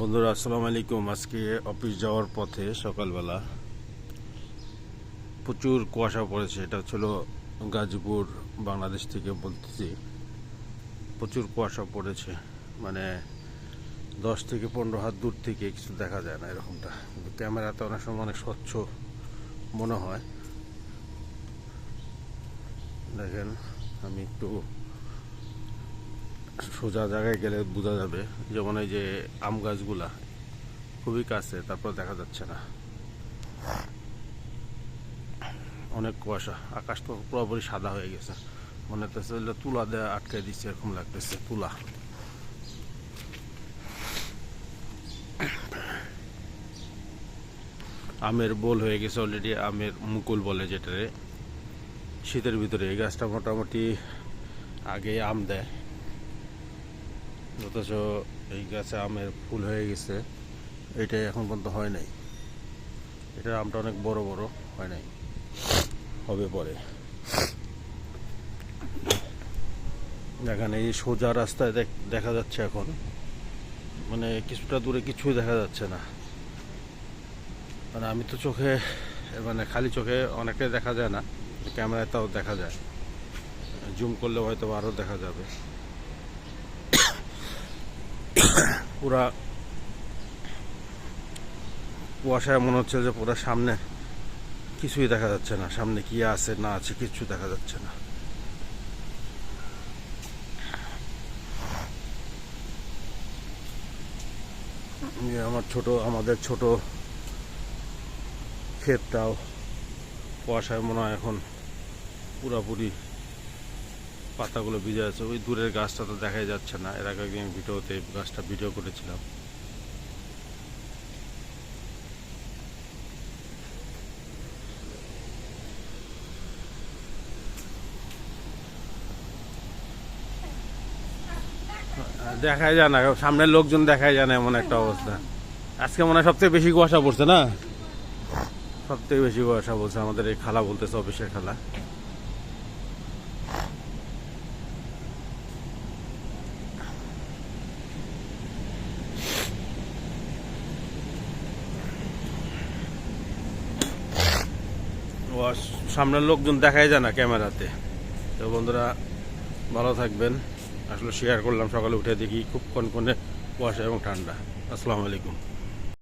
বন্ধুরা, আসসালামু আলাইকুম। আজকে অফিস যাওয়ার পথে সকালবেলা প্রচুর কুয়াশা পড়েছে। এটা ছিল গাজীপুর, বাংলাদেশ থেকে বলতেছি। প্রচুর কুয়াশা পড়েছে। মানে দশ থেকে পনেরো হাত দূর থেকে কিছু দেখা যায় না এরকমটা। কিন্তু ক্যামেরাতে অনেক সময় অনেক স্বচ্ছ মনে হয়। দেখেন, আমি একটু সোজা জায়গায় গেলে বোঝা যাবে যেমন এই যে আম গাছগুলা খুবই কাছে, তারপর দেখা যাচ্ছে না। অনেক কুয়াশা, আকাশ তো পুরোপুরি সাদা হয়ে গেছে। মনে হচ্ছে তুলা দেওয়া আটকে দিচ্ছে এরকম লাগতেছে, তুলা। আমের বোল হয়ে গেছে অলরেডি আমের মুকুল বলে যেটারে। শীতের ভিতরে এই গাছটা মোটামুটি আগে আম দেয়। অথচ এই গাছে আমের ফুল হয়ে গেছে এটা এখন পর্যন্ত হয় নাই। এটা আমটা অনেক বড় বড় হয় নাই, হবে পরে। দেখেন, এই সোজা রাস্তায় দেখ- দেখা যাচ্ছে এখন। মানে কিছুটা দূরে কিছুই দেখা যাচ্ছে না। মানে আমি তো চোখে মানে খালি চোখে অনেকটাই দেখা যায় না, ক্যামেরায় তাও দেখা যায়। জুম করলে হয়তো আরও দেখা যাবে। পুরা কুয়াশায় মনে হচ্ছে যে পুরো সামনে কিছুই দেখা যাচ্ছে না। সামনে কি আছে, না আছে কিছু দেখা যাচ্ছে না। আমার ছোট, আমাদের ছোট ক্ষেতটাও কুয়াশায় মনে হয় এখন পুরাপুরি পাতাগুলো ভিজে আছে, ওই দূরের গাছটা তো দেখাই যাচ্ছে না। এর আগে একদিন ভিডিওতে গাছটা ভিডিও করেছিলাম। দেখাই যায় না, সামনের লোকজন দেখাই যায় না এমন একটা অবস্থা। আজকে মনে হয় সবথেকে বেশি কুয়াশা পড়ছে না? সব থেকে বেশি কুয়াশা বলছে আমাদের এই খালা বলতেছে অফিসের খালা। সামনের লোকজন দেখাই যায় না ক্যামেরাতে। তো বন্ধুরা, ভালো থাকবেন। আসলে শেয়ার করলাম সকালে উঠে দেখি খুব কনকনে কুয়াশা এবং ঠান্ডা। আসসালামু আলাইকুম।